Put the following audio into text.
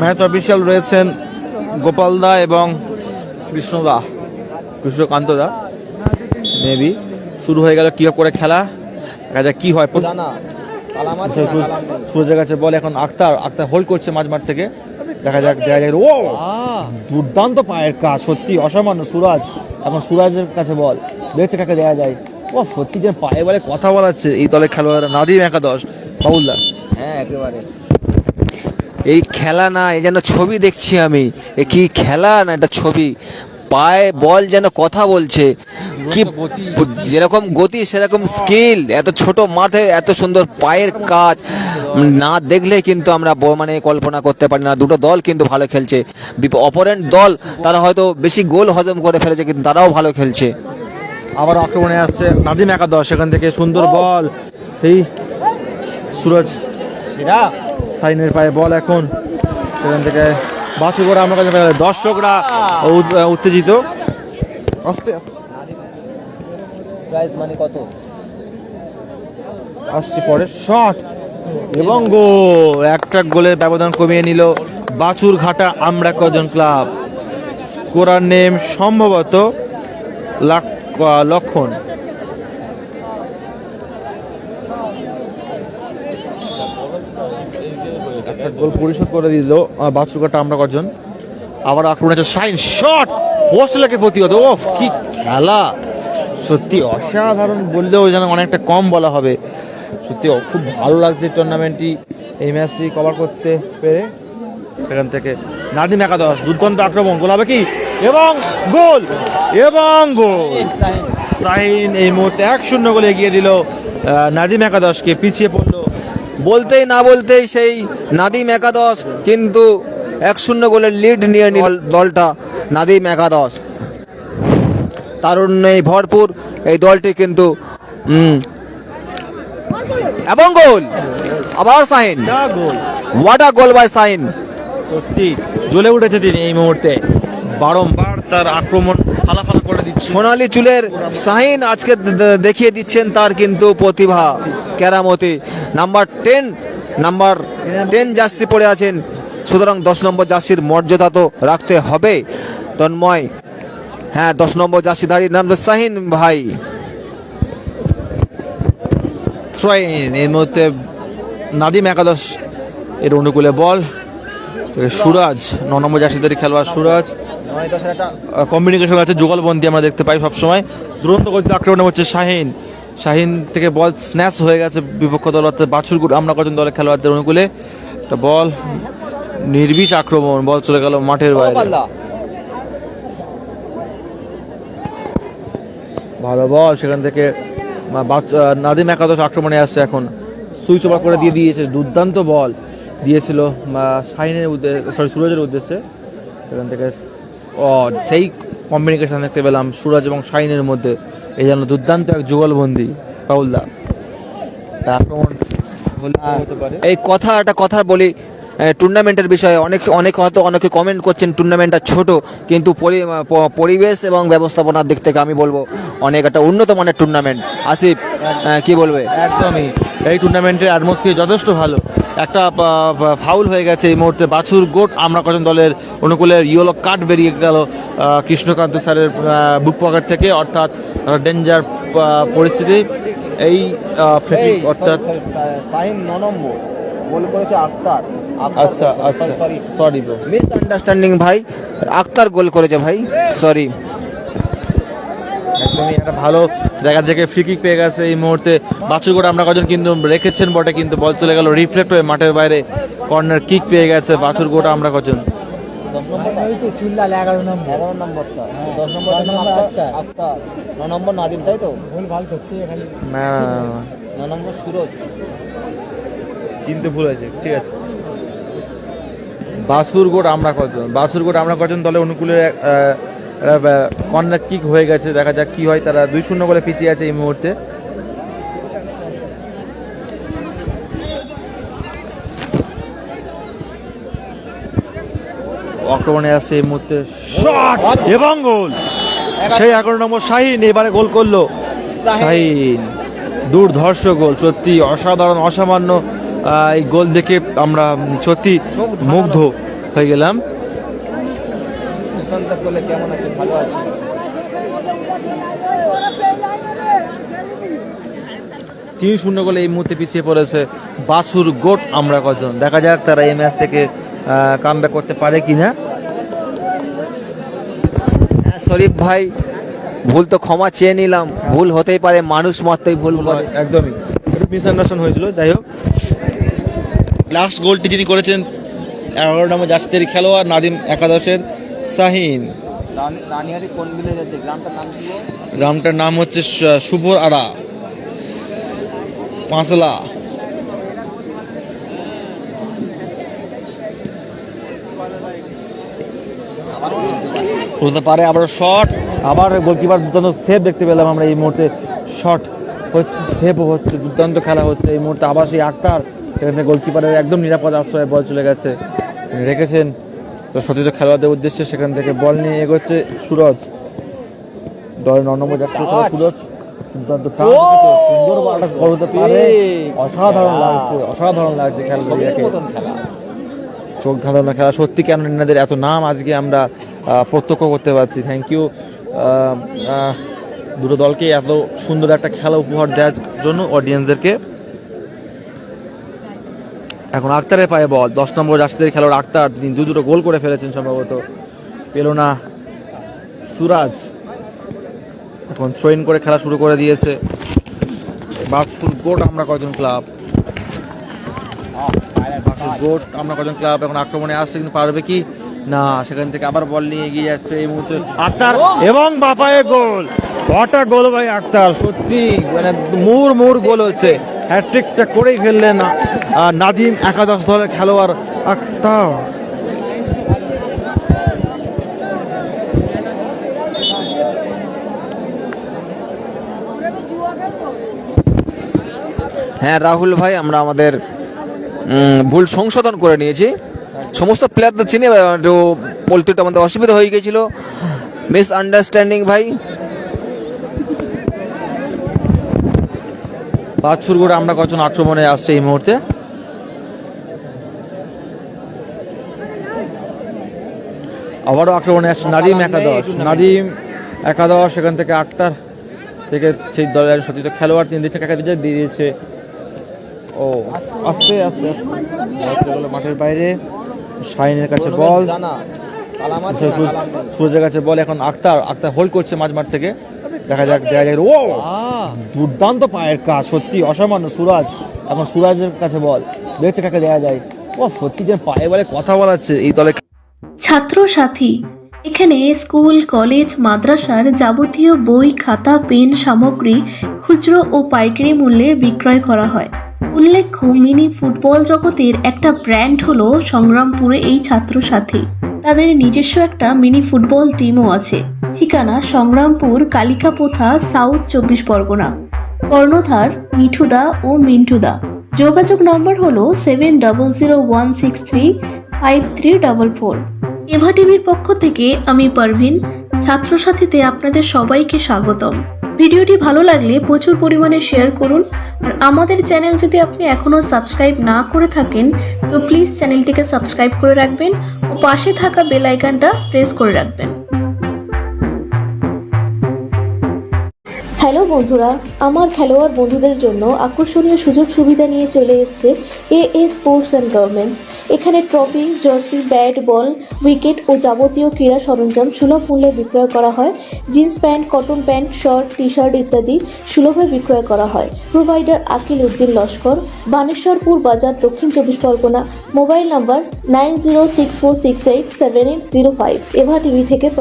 Match official রয়েছেন গোপাল দা এবং কৃষ্ণদা কৃষ্ণকান্ত দা। Maybe শুরু হয়ে গেল কি করে খেলা দেখা যাক কি হয়। নেই। সুরজের কাছে বল এখন আক্তার আক্তার হোল্ড করছে মাঝ মাঠ থেকে। দেখা যাক দেখা যাক। ও দুর্দান্ত পায়ের কাজ সত্যি অসামান্য। সুরাজ এখন সুরাজের কাছে বল। দেখছে কাকে দেওয়া যায়। ও সত্যি যে পায়ে বলে কথা বলাচ্ছে এই দলের খেলোয়াড়রা নাদিম একাদশ বাবুল্লা হ্যাঁ একেবারে। এই খেলা না এই যেন ছবি দেখছি আমি। এ কি খেলা না এটা ছবি? পায়ে বল যেন কথা বলছে। কি যেরকম গতি সেরকম স্কিল এত ছোট মাঠে এত সুন্দর পায়ের কাজ। না দেখলে কিন্তু আমরা ব- মানে কল্পনা করতে পারি না। দুটো দল কিন্তু ভালো খেলছে। অপোনেন্ট দল তারা হয়তো বেশি গোল হজম করে ফেলেছে কিন্তু তারাও ভালো খেলছে। আবার আক্রমণে আসছে নাদিম একাদশ সেখান থেকে সুন্দর বল। সেই সুরজ। সেরা। সাইনের পায়ে বল এখন। সেখান থেকে বাছু করে আমার কাছে দর্শকরা উত- উত্তেজিত। আস্তে আস্তে। প্রাইস মানে কত? আসছে পরে শট এবং গোল। একটা গোলের ব্যবধান কমিয়ে নিল বাছুর ঘাটা আমরা কজন ক্লাব। স্কোরার নেম সম্ভবত লাক- লক্ষণ। একটা গোল পরিশোধ করে দিল বাছুর আমরা কজন? আবার আক্রমণ আছে শাইন শট! পোস্টলাকে প্রতিহত ওফ কি খেলা! সত্যি অসাধারণ বললেও যেন অনেকটা কম বলা হবে। সত্যি খুব ভালো লাগছে টুর্নামেন্টটি এই ম্যাচটি কভার করতে পেরে সেখান থেকে নাদিম একাদশ দুর্দান্ত আক্রমণ গোল হবে কি? এবং গোল! এবং গোল! সাইন এই মুহূর্তে এক শূন্য গোলে এগিয়ে দিল নাদিম একাদশকে পিছিয়ে পড়ল বলতেই না বলতেই সেই নাদিম একাদশ কিন্তু এক শূন্য গোলের লিড নিয়ে নিল দলটা নাদিম একাদশ। তারুণ্যে ভরপুর এই দলটি কিন্তু এবং গোল। আবার সাইন। গোল। গোল বাই সাইন। সত্যি জ্বলে উঠেছে তিনি এই মুহূর্তে। বারংবার তার আক্রমণ ফালাফালা করে দিচ্ছে। সোনালী চুলের সাইন আজকে দেখিয়ে দিচ্ছেন তার কিন্তু প্রতিভা কেরামতি। Number ten number ten jersey পরে আছেন। সুতরাং দশ নম্বর জার্সির মর্যাদা তো রাখতে হবে। তন্ময় হ্যাঁ দশ নম্বর জার্সিধারীর নাম শাহিন ভাই। ট্রেন এর মধ্যে নাদিম একাদশ এর অনুকূলে বল। সুরাজ ন নম্বর জার্সিদারি খেলোয়াড় সুরাজ। কমিউনিকেশন আছে যুগলবন্দি আমরা দেখতে পাই সবসময়। দুরন্ত গতিতে আক্রমণে হচ্ছে শাহিন। শাহিন থেকে বল স্ন্যাচ হয়ে গেছে বিপক্ষ দল অর্থাৎ বাছুরগুট আমরা কজন দলের খেলোয়াড়দের অনুকূলে? একটা বল নির্বিষ আক্রমণ বল চলে গেল মাঠের বাইরে। ভালো বল সেখান থেকে নাদিম একাদশ আক্রমণে আসছে এখন। সুইচ ওভার করে দিয়ে দিয়েছে দুর্দান্ত বল। দিয়েছিল শাহিনের উদ্দেশ্যে সরি সুরজের উদ্দেশ্যে। সেখান থেকে সেই কম্বিনিকেশন দেখতে পেলাম সুরজ এবং শাইনের মধ্যে। এই যেন দুর্দান্ত এক যুগলবন্দি পাউলদা তা আক্রমণ এই কথা একটা কথা বলি টুর্নামেন্টের বিষয়ে অনেক অনেক হয়তো অনেকে কমেন্ট করছেন টুর্নামেন্টটা ছোট কিন্তু পরি- পরিবেশ এবং ব্যবস্থাপনার দিক থেকে আমি বলব অনেক একটা উন্নত মানের টুর্নামেন্ট আসিফ কি বলবে? একদমই। এই টুর্নামেন্টের অ্যাটমসফিয়ার যথেষ্ট ভালো। একটা ফাউল হয়ে গেছে এই মুহূর্তে। বাছুর গোট আমরা কজন দলের অনুকূলের ইয়েলো কার্ড বেরিয়ে গেল কৃষ্ণকান্ত স্যারের বুক পকেট থেকে অর্থাৎ ডেঞ্জার পরিস্থিতি। এই অর্থাৎ সাইন নম্বর। গোল করেছে আক্তার। আচ্ছা আচ্ছা। সরি ব্রো মিস আন্ডারস্ট্যান্ডিং ভাই। আক্তার গোল করেছে ভাই। সরি একদমই একটা ভালো জায়গা থেকে ফ্রি কিক পেয়ে গেছে এই মুহূর্তে। বাছুর গোট আমরা কজন কিন্তু রেখেছেন বটে, কিন্তু বল চলে গেল রিফ্লেক্ট হয়ে মাঠের বাইরে। কর্নার কিক পেয়ে গেছে বাছুর গোটা আমরা কজন। চিনতে ভুল ঠিক আছে। আমরা কজন বাসুরগোট আমরা কজন দলে অনুকূলে কর্নার কিক হয়ে গেছে, দেখা যাক কি হয়, তারা দুই শূন্য বলে পিছিয়ে আছে এই মুহূর্তে। আক্রমণে আসছে এই মুহূর্তে শট এবং গোল। সেই এগারো নম্বর শাহিন এবারে গোল করল। শাহিন, দুর্ধর্ষ গোল, সত্যি অসাধারণ, অসামান্য এই গোল দেখে আমরা সত্যি মুগ্ধ হয়ে গেলাম। সুশান্ত কোলে কেমন আছে? ভালো আছে? তিন শূন্য গোলে এই মুহূর্তে পিছিয়ে পড়েছে বাছুর গোট আমরা কজন। দেখা যাক তারা এই ম্যাচ থেকে কাম করতে পারে কিনা। হ্যাঁ শরীফ ভাই ভুল তো ক্ষমা চেয়ে নিলাম। ভুল হতেই পারে মানুষ মাত্রই ভুল করে একদমই। মিসআন্ডারস্ট্যান্ড হয়েছিল যাই হোক। লাস্ট গোলটি যিনি করেছেন এগারো নম্বর জার্সিদের খেলোয়াড় নাদিম একাদশের শাহিন। গ্রামটার নাম গ্রামটার নাম হচ্ছে শুভর আড়া পাঁচলা। বলতে পারে আবার শট আবার গোলকিপার দুর্দান্ত সেভ দেখতে পেলাম আমরা এই মুহূর্তে। শট হচ্ছে সেভ হচ্ছে দুর্দান্ত খেলা হচ্ছে এই মুহূর্তে। আবার সেই আক্তার সেখানে গোলকিপারের একদম নিরাপদ আশ্রয়ে বল চলে গেছে। রেখেছেন। তো সতীর্থ খেলোয়াড়দের উদ্দেশ্যে সেখান থেকে বল নিয়ে এগোচ্ছে সুরজ। দলের ন নম্বর যাচ্ছে সুরজ। অসাধারণ লাগছে অসাধারণ লাগছে খেলাটাকে খেলা। চোখ ধাঁধানো খেলা। সত্যি কেন এনাদের এত নাম আজকে আমরা প্রত্যক্ষ করতে পারছি। থ্যাংক ইউ দুটো দলকে এত সুন্দর একটা খেলা উপহার দেওয়ার জন্য অডিয়েন্সদেরকে এখন আক্তারের পায়ে বল। দশ নম্বর রাশিদের খেলোয়াড় আক্তার, তিনি দু দুটো গোল করে ফেলেছেন সম্ভবত। পেল না সুরাজ। এখন থ্রোইন করে খেলা শুরু করে দিয়েছে। বাদফুল গোট আমরা কজন ক্লাব গোট আমরা কজন ক্লাব এখন আক্রমণে আসছে, কিন্তু পারবে কি? না, সেখান থেকে আবার বল নিয়ে এগিয়ে যাচ্ছে এই মুহূর্তে আক্তার এবং বাপায়ে গোল। কটা গোল ভাই আক্তার, সত্যি মানে মুর মুর গোল হচ্ছে। হ্যাট্রিকটা করেই ফেললেন নাদিম একাদশ দলের খেলোয়াড় আক্তার হ্যাঁ রাহুল ভাই, আমরা আমাদের ভুল সংশোধন করে নিয়েছি। সমস্ত প্লেয়ারদের চিনি বলতে আমাদের অসুবিধা হয়ে গেছিল মিস আন্ডারস্ট্যান্ডিং ভাই। বাছুর করে আমরা কজন আক্রমণে আসছে এই মুহূর্তে? আবারও আক্রমণে আসছে নারিম একাদশ। নাদিম একাদশ সেখান থেকে আক্তার থেকে সেই দলের সতীর্থ খেলোয়াড় তিন দিক একা দিয়ে দিয়েছে। ও, আস্তে আস্তে মাঠের বাইরে। শাইনের কাছে বল। আচ্ছা, সূর্য- সূর্যের কাছে বল এখন আক্তার আক্তার হোল্ড করছে মাঝ মাঠ থেকে। দেখা যাক দেখা যাক। ও দুর্দান্ত পায়ের কাজ সত্যি অসামান্য। সুরাজ এখন সুরাজের কাছে বল। দেখতে কাকে দেওয়া যায়। ও সত্যি যে পায়ে বলে কথা বলাচ্ছে এই দলে। ছাত্রসাথী এখানে স্কুল কলেজ মাদ্রাসার যাবতীয় বই খাতা পেন সামগ্রী খুচরো ও পাইকারি মূল্যে বিক্রয় করা হয়। উল্লেখ্য মিনি ফুটবল জগতের একটা ব্র্যান্ড হলো সংগ্রামপুরে এই ছাত্রসাথী। তাদের নিজস্ব একটা মিনি ফুটবল টিমও আছে। ঠিকানা সংগ্রামপুর, কালিকাপোথা সাউথ চব্বিশ পরগনা। কর্ণধার, মিঠুদা ও মিন্টুদা। যোগাযোগ নম্বর হলো seven double zero one six three five three double four Eva টিভির পক্ষ থেকে আমি পারভিন, ছাত্রসাথীতে আপনাদের সবাইকে স্বাগতম। ভিডিওটি ভালো লাগলে প্রচুর পরিমাণে শেয়ার করুন। আর আমাদের চ্যানেল যদি আপনি এখনও সাবস্ক্রাইব না করে থাকেন, তো প্লিজ চ্যানেলটিকে সাবস্ক্রাইব করে রাখবেন ও পাশে থাকা বেল আইকনটা প্রেস করে রাখবেন। হ্যালো বন্ধুরা, আমার খেলোয়াড় বন্ধুদের জন্য আকর্ষণীয় সুযোগ সুবিধা নিয়ে চলে এসেছে A A sports and garments এখানে trophy jersey bat ball wicket ও যাবতীয় ক্রীড়া সরঞ্জাম সুলভ মূল্যে বিক্রয় করা হয়। Jeans pant cotton pant shirt T shirt ইত্যাদি সুলভে বিক্রয় করা হয়। প্রোভাইডার আকিল উদ্দিন লস্কর। বানেশ্বরপুর বাজার দক্ষিণ চব্বিশ Pargana. Mobile number nine zero six four six eight seven eight zero five. Eva TV থেকে